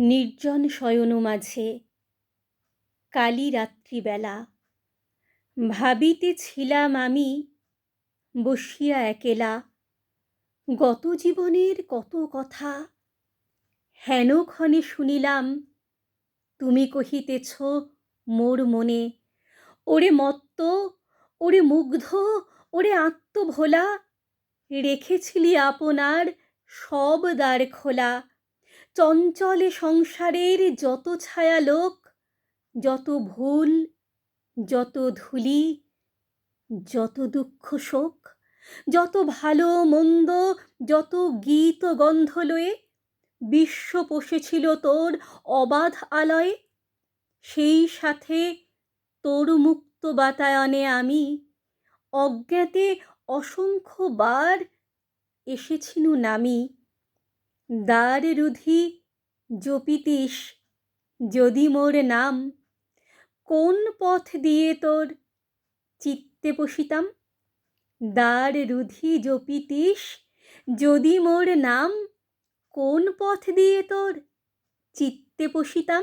নির্জন শয়ন মাঝে কালী রাত্রিবেলা। ভাবিতেছিলাম আমি বসিয়া একেলা, গত জীবনের কত কথা হেনক্ষণে শুনিলাম, তুমি কহিতেছ, মোর মনে, ওরে মত্ত, ওরে মুগ্ধ, ওরে আত্মভোলা, রেখেছিলি আপনার সব দ্বার খোলা। চঞ্চলে সংসারের যত ছায়া লোক, যত ভুল, যত ধুলি, যত দুঃখ শোক, যত ভালো মন্দ, যত গীত গন্ধ লয়ে বিশ্ব পষেছিল তোর অবাধ আলয়ে, সেই সাথে তোর মুক্ত বাতায়নে আমি অজ্ঞাতে অসংখ্যবার এসেছিনু নামি দ্বার রুধি জপিতিস যদি মোর নাম, কোন পথ দিয়ে তোর চিত্তে পশিতাম? দ্বার রুধি জপিতিস যদি মোর নাম, কোন পথ দিয়ে তোর চিত্তে বসিতাম